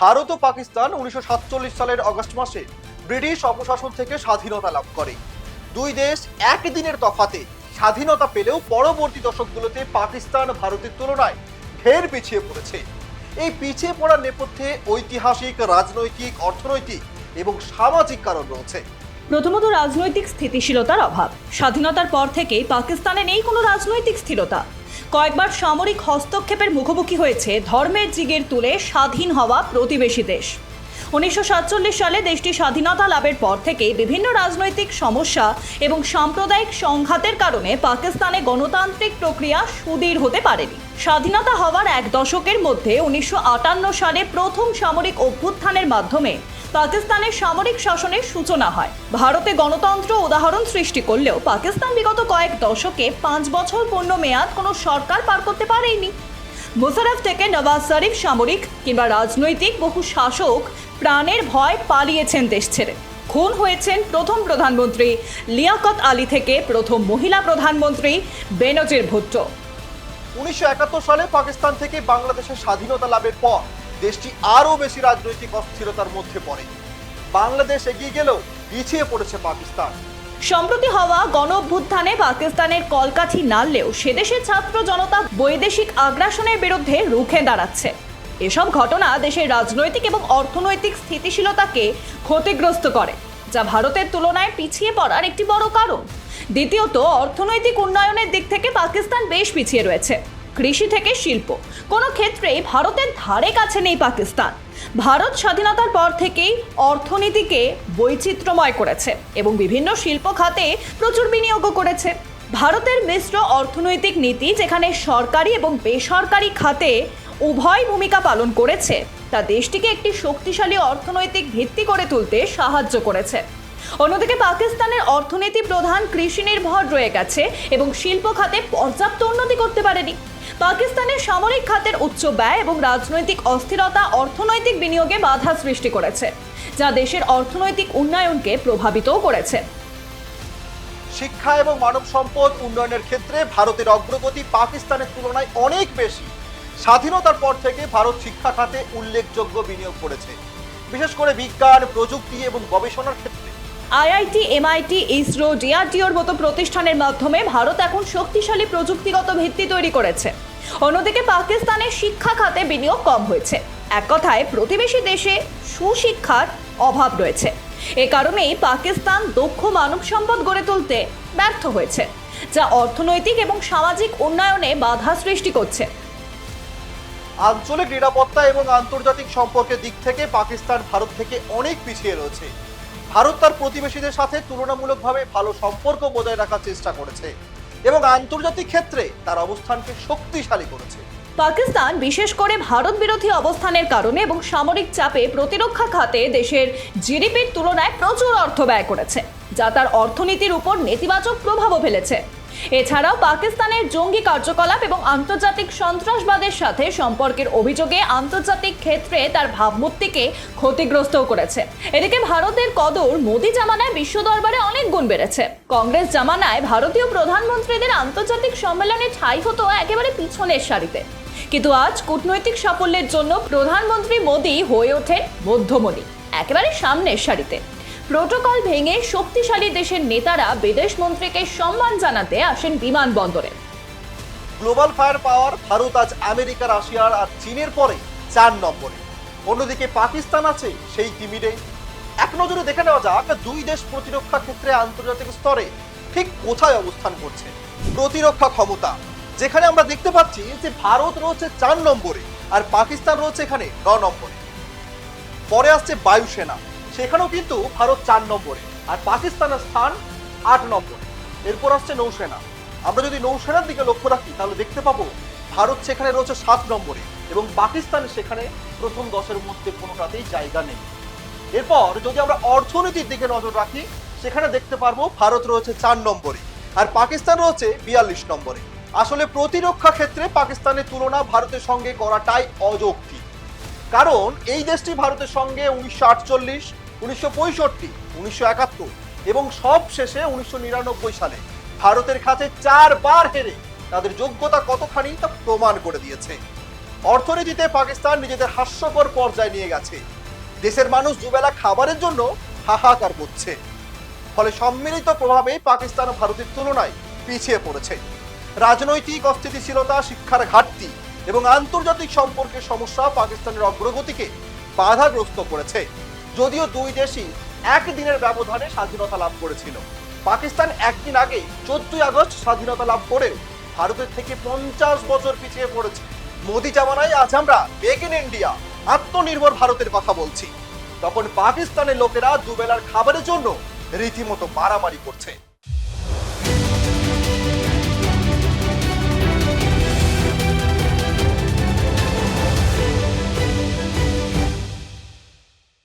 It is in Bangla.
ভারত ও পাকিস্তান উনিশশো সাতচল্লিশ সালের অগস্ট মাসে ব্রিটিশ অপশাসন থেকে স্বাধীনতা লাভ করে। দুই দেশ একদিনের তফাতে স্বাধীনতা পেলেও পরবর্তী দশকগুলোতে পাকিস্তান ভারতের তুলনায় ঢের পিছিয়ে পড়েছে। এই পিছিয়ে পড়ার নেপথ্যে ঐতিহাসিক, রাজনৈতিক, অর্থনৈতিক এবং সামাজিক কারণ রয়েছে। প্রথমত রাজনৈতিক স্থিতিশীলতার অভাব। স্বাধীনতার পর থেকেই পাকিস্তানে নেই কোনো রাজনৈতিক স্থিরতা। কয়েকবার সামরিক হস্তক্ষেপের মুখোমুখি হয়েছে ধর্মের জিগের তুলে স্বাধীন হওয়া প্রতিবেশী দেশ। উনিশশো সাতচল্লিশ সালে দেশটি স্বাধীনতা লাভের পর থেকে বিভিন্ন রাজনৈতিক সমস্যা এবং সাম্প্রদায়িক সংঘাতের কারণে পাকিস্তানে গণতান্ত্রিক প্রক্রিয়া সুদৃঢ় হতে পারেনি। স্বাধীনতা হওয়ার এক দশকের মধ্যে উনিশশো আটান্ন সালে প্রথম সামরিক অভ্যুত্থানের মাধ্যমে পাকিস্তানের সামরিক শাসনের সূচনা হয়। ভারতে গণতন্ত্র উদাহরণ সৃষ্টি করলেও পাকিস্তান বিগত কয়েক দশকে পাঁচ বছর পূর্ণ মেয়াদ কোনো সরকার পার করতে পারেনি। মুশারফ থেকে নওয়াজ শরীফ সামরিক কিংবা রাজনৈতিক বহু শাসক প্রাণের ভয় পালিয়েছেন দেশ ছেড়ে। খুন হয়েছেন প্রথম প্রধানমন্ত্রী লিয়াকত আলী থেকে প্রথম মহিলা প্রধানমন্ত্রী বেনজির ভুট্টো। উনিশশো একাত্তর সালে পাকিস্তান থেকে বাংলাদেশের স্বাধীনতা লাভের পর দেশটি আরও বেশি রাজনৈতিক অস্থিরতার মধ্যে পড়ে। বাংলাদেশ এগিয়ে গেলেও পিছিয়ে পড়েছে পাকিস্তান। সম্প্রতি হওয়া গণ অভ্যুত্থানে পাকিস্তানের কলকাঠি নাড়লেও সেদেশের ছাত্র জনতা বৈদেশিক আগ্রাসনের বিরুদ্ধে রুখে দাঁড়াচ্ছে। এসব ঘটনা দেশের রাজনৈতিক এবং অর্থনৈতিক স্থিতিশীলতাকে ক্ষতিগ্রস্ত করে, যা ভারতের তুলনায় পিছিয়ে পড়ার একটি বড় কারণ। দ্বিতীয়ত, অর্থনৈতিক উন্নয়নের দিক থেকে পাকিস্তান বেশ পিছিয়ে রয়েছে। কৃষি থেকে শিল্প। কোনো ক্ষেত্রেই ভারতের ধারে কাছে নেই পাকিস্তান। ভারত স্বাধীনতার পর থেকেই অর্থনীতিকে বৈচিত্র্যময় করেছে এবং বিভিন্ন শিল্প খাতে প্রচুর বিনিয়োগও করেছে। ভারতের মিশ্র অর্থনৈতিক নীতি যেখানে সরকারি এবং বেসরকারি খাতে উভয় ভূমিকা পালন করেছে, তা দেশটিকে একটি শক্তিশালী অর্থনৈতিক ভিত্তি করে তুলতে সাহায্য করেছে। অন্যদিকে পাকিস্তানের অর্থনীতি প্রধান কৃষি নির্ভর রয়ে গেছে এবং শিল্প খাতে পর্যাপ্ত উন্নতি করতে পারেনি। পাকিস্তানের সামরিক খাতের উচ্চ ব্যয় এবং রাজনৈতিক অস্থিরতা অর্থনৈতিক বিনিয়োগে বাধা সৃষ্টি করেছে, যা দেশের অর্থনৈতিক উন্নয়নকে প্রভাবিতও করেছে। শিক্ষা এবং মানব সম্পদ উন্নয়নের ক্ষেত্রে ভারতের অগ্রগতি পাকিস্তানের তুলনায় অনেক বেশি। স্বাধীনতার পর থেকে ভারত শিক্ষা খাতে উল্লেখযোগ্য বিনিয়োগ করেছে। বিশেষ করে বিজ্ঞান, প্রযুক্তি এবং গবেষণার ক্ষেত্রে আইআইটি, এমআইটি, ইসরো, ডিআরডিওর মতো প্রতিষ্ঠানের মাধ্যমে ভারত এখন শক্তিশালী প্রযুক্তিগত ভিত্তি তৈরি করেছে। অন্যদিকে পাকিস্তানের শিক্ষা খাতে বিনিয়োগ কম হয়েছে। এক কথায়, প্রতিবেশী দেশে সুশিক্ষার অভাব রয়েছে। এ কারণেই পাকিস্তান দক্ষ মানব সম্পদ গড়ে তুলতে ব্যর্থ হয়েছে, যা অর্থনৈতিক এবং সামাজিক উন্নয়নে বাধা সৃষ্টি করছে। আঞ্চলিক নিরাপত্তা এবং আন্তর্জাতিক সম্পর্কের দিক থেকে পাকিস্তান ভারত থেকে অনেক পিছিয়ে রয়েছে। ভারত তার প্রতিবেশীদের সাথে তুলনামূলকভাবে ভালো সম্পর্ক বজায় রাখার চেষ্টা করেছে এবং আন্তর্জাতিক ক্ষেত্রে তার অবস্থানকে শক্তিশালী করেছে। পাকিস্তান বিশেষ করে ভারত বিরোধী অবস্থানের কারণে এবং সামরিক চাপে প্রতিরক্ষা খাতে দেশের জিডিপির তুলনায় প্রচুর অর্থ ব্যয় করেছে, যা তার অর্থনীতির উপর নেতিবাচক প্রভাবও ফেলেছে। এছাড়াও পাকিস্তানের জঙ্গি কার্যকলাপ এবং আন্তর্জাতিক সন্ত্রাসবাদের সাথে সম্পর্কের অভিযোগে আন্তর্জাতিক ক্ষেত্রে তার ভাবমূর্তিকে ক্ষতিগ্রস্তও করেছে। এদিকে ভারতের কদর মোদি জামানায় বিশ্ব দরবারে অনেক গুণ বেড়েছে। কংগ্রেস জামানায় ভারতীয় প্রধানমন্ত্রীদের আন্তর্জাতিক সম্মেলনে ঠাঁই হতো একেবারে পিছনের সারিতে। কিন্তু আজ কূটনৈতিক সাফল্যের জন্য প্রধানমন্ত্রী মোদী হয়ে ওঠে মধ্যমণি, একেবারে সামনের সারিতে। প্রোটোকল ভেঙে শক্তিশালী দেশের নেতারা বিদেশ মন্ত্রীকে সম্মান জানাতে আসেন বিমানবন্দরে। গ্লোবাল ফায়ার পাওয়ার ভারত আজ আমেরিকা রাশিয়ার আর চীনের পরে চার নম্বরে। অন্যদিকে পাকিস্তান আছে সেই তিমিরে। এক নজরে দেখে নেওয়া যাক, দুই দেশ প্রতিরক্ষা ক্ষেত্রে আন্তর্জাতিক স্তরে ঠিক কোথায় অবস্থান করছে। প্রতিরক্ষা ক্ষমতা, যেখানে আমরা দেখতে পাচ্ছি যে ভারত রয়েছে চার নম্বরে আর পাকিস্তান রয়েছে এখানে ন নম্বরে। পরে আসছে বায়ুসেনা সেখানেও কিন্তু ভারত চার নম্বরে, আর পাকিস্তানের স্থান আট নম্বরে। এরপর আসছে নৌসেনা। আমরা যদি নৌসেনার দিকে লক্ষ্য রাখি, তাহলে দেখতে পাবো ভারত সেখানে রয়েছে সাত নম্বরে এবং পাকিস্তান সেখানে প্রথম দশের মধ্যে কোনোটাতেই জায়গা নেই। এরপর যদি আমরা অর্থনীতির দিকে নজর রাখি, সেখানে দেখতে পারব ভারত রয়েছে চার নম্বরে, আর পাকিস্তান রয়েছে বিয়াল্লিশ নম্বরে। আসলে প্রতিরক্ষা ক্ষেত্রে পাকিস্তানের তুলনা ভারতের সঙ্গে করাটাই অযৌক্তিক। কারণ এই দেশটি ভারতের সঙ্গে উনিশশো আটচল্লিশ উনিশশো পঁয়ষট্টি, উনিশশো একাত্তর এবং সব শেষে উনিশশো নিরানব্বই সালে ভারতের কাছে চারবার হেরে তাদের যোগ্যতা কতখানি তা প্রমাণ করে দিয়েছে। অর্থনীতিতে পাকিস্তান নিজেদের হাস্যকর পর্যায়ে নিয়ে গেছে। দেশের মানুষ দুবেলা খাবারের জন্য হাহাকার করছে। ফলে সম্মিলিত প্রভাবে পাকিস্তান ভারতের তুলনায় পিছিয়ে পড়েছে। রাজনৈতিক অস্থিতিশীলতা, শিক্ষার ঘাটতি এবং আন্তর্জাতিক সম্পর্কের সমস্যা পাকিস্তানের অগ্রগতিকে বাধাগ্রস্ত করেছে। যদিও দুই দেশই একদিনের ব্যবধানে স্বাধীনতা লাভ করেছিল। পাকিস্তান একদিন আগে চোদ্দই আগস্ট স্বাধীনতা লাভ করে ভারতের থেকে পঞ্চাশ বছর পিছিয়ে পড়েছে। মোদি জামানায় আজ আমরা মেক ইন ইন্ডিয়া, আত্মনির্ভর ভারতের কথা বলছি। তখন পাকিস্তানের লোকেরা দুবেলার খাবারের জন্য রীতিমতো মারামারি করছে।